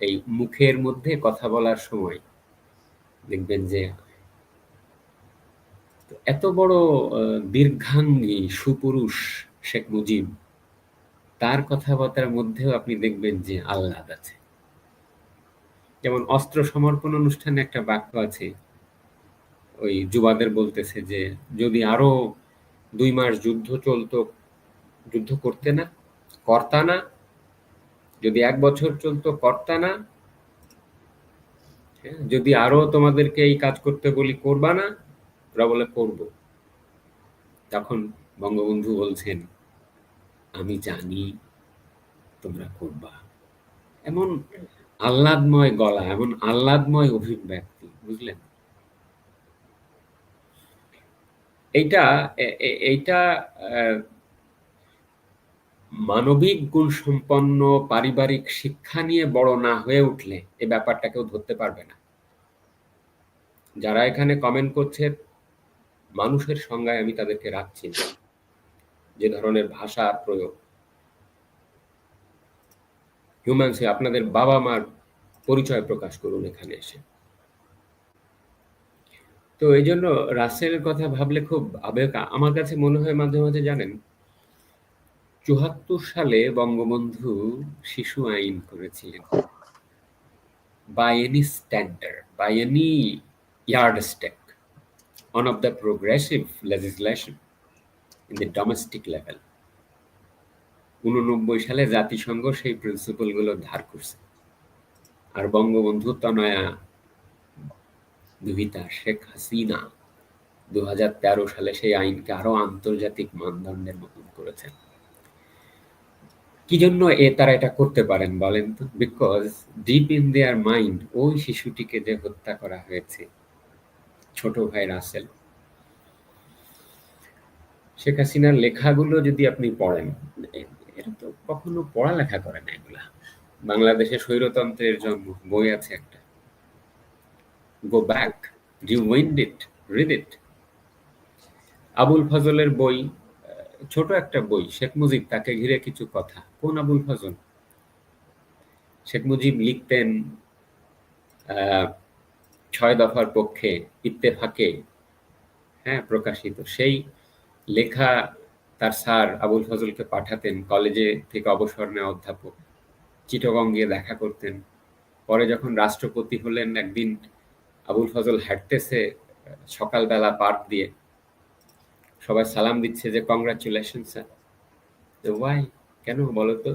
এই মুখের মধ্যে কথা বলার সময় দেখবেন যে এত বড় দীর্ঘাঙ্গী সুপুরুষ শেখ মুজিব, তার কথাবার্তার মধ্যেও আপনি দেখবেন যে আহ্লাদ আছে। যেমন অস্ত্র সমর্পণ অনুষ্ঠানে একটা বাক্য আছে, ওই যুবাদের বলতেছে যে, যদি আরও দুই মাস যুদ্ধ চলতো, যুদ্ধ করতে না, কর্তা না যদি এক বছর চলতো কর্তা না। হ্যাঁ, যদি আরও তোমাদেরকে এই কাজ করতে বলি করবা না ওরা বলে করব। তখন বঙ্গবন্ধু বলছেন আমি জানি তোমরা করবা। এমন আহ্লাদময় গলা এমন আহ্লাদময় অভিব্যক্তি বুঝলেন? এইটা এইটা মানবিক গুণ সম্পন্ন পারিবারিক শিক্ষা নিয়ে বড় না হয়ে উঠলে এই ব্যাপারটা কেউ ধরতে পারবে না। যারা এখানে কমেন্ট করছে, মানুষের সংজ্ঞায় আমি তাদেরকে রাখছি না। যে ধরনের ভাষা প্রয়োগ। হিউম্যানসি, আপনাদের বাবা মার পরিচয় প্রকাশ করুন এখানে এসে। তো এই জন্য রাসেলের কথা ভাবলে খুব আবেগ, আমার কাছে মনে হয় মাঝে মাঝে জানেন চুহাত্তর সালে বঙ্গবন্ধু শিশু আইন করেছিলেন। By standard by any yardstick one of the progressive legislation in the domestic level. উননব্বই সালে জাতিসংঘ সেই প্রিন্সিপালগুলো ধার করছে। আর বঙ্গবন্ধু তনয়া দুহিতা শেখ হাসিনা দু হাজার তেরো সালে সেই আইনকে আরও আন্তর্জাতিক মানদণ্ডের মতন করেছেন। কি জন্য এ তারা এটা করতে পারেন বলেন তো? Because deep in their mind ওই শিশুটিকে যে হত্যা করা হয়েছে, ছোট ভাই রাসেল, শেখ হাসিনার লেখাগুলো যদি আপনি পড়েন এটা তো কখনো পড়ালেখা করে না এগুলা। বাংলাদেশে স্বৈরতন্ত্রের জন্ম, বই আছে একটা। Go back rewind it read it Abul ফজলের বই ছোট একটা বই, শেখ মুজিব, তাকে ঘিরে কিছু কথা। কোন আবুল ফজল? শেখ মুজিব লিখতেন ছয় দফার পক্ষে ইত্তেফাকে হ্যাঁ প্রকাশিত। সেই লেখা তার স্যার আবুল ফজলকে পাঠাতেন, কলেজে থেকে অবসর নেওয়া অধ্যাপক। চিটগং গিয়ে দেখা করতেন। পরে যখন রাষ্ট্রপতি হলেন, একদিন আবুল ফজল হাঁটতেছে সকালবেলা পার্ক দিয়ে। সবাই সালাম দিচ্ছে যে কংগ্রাচুলেশন স্যার ওয়াই কেন বলো তো?